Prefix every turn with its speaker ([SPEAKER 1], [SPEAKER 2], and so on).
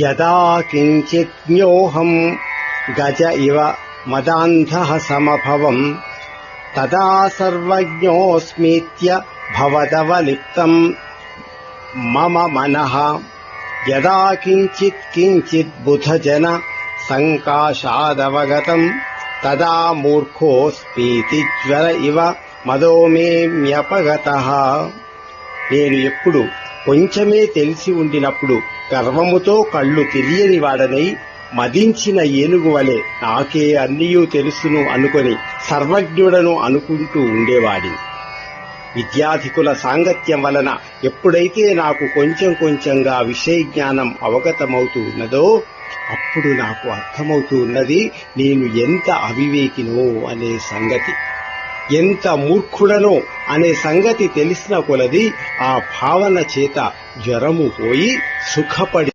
[SPEAKER 1] యదా కించిజ్ఞోహం గజ ఇవ మదాంధ సమభవం. తదా సర్వజ్ఞోస్మీత్య భవదవలిప్తం. మమ మనః. యదా కించిత్ కించిత్ బుధజన సంకాశాదవగతం. తదా మూర్ఖోస్మీతి జ్వర ఇవ మదోమేమ్యపగత. నేను ఎప్పుడు కొంచెమే తెలిసి ఉండినప్పుడు గర్వముతో కళ్ళు తెలియని వాడనై మదించిన ఏనుగు వలె నాకే అన్నియూ తెలుసును అనుకొని సర్వజ్ఞుడను అనుకుంటూ ఉండేవాడిని విద్యాధికుల సాంగత్యం వలన ఎప్పుడైతే నాకు కొంచెం కొంచెంగా విషయ జ్ఞానం అవగతమవుతూ ఉన్నదో అప్పుడు నాకు అర్థమవుతూ ఉన్నది నేను ఎంత అవివేకినో అనే సంగతి. ఎంత మూర్ఖుడనో అనే సంగతి తెలిసిన కొలది ఆ భావన చేత జ్వరము పోయి సుఖపడి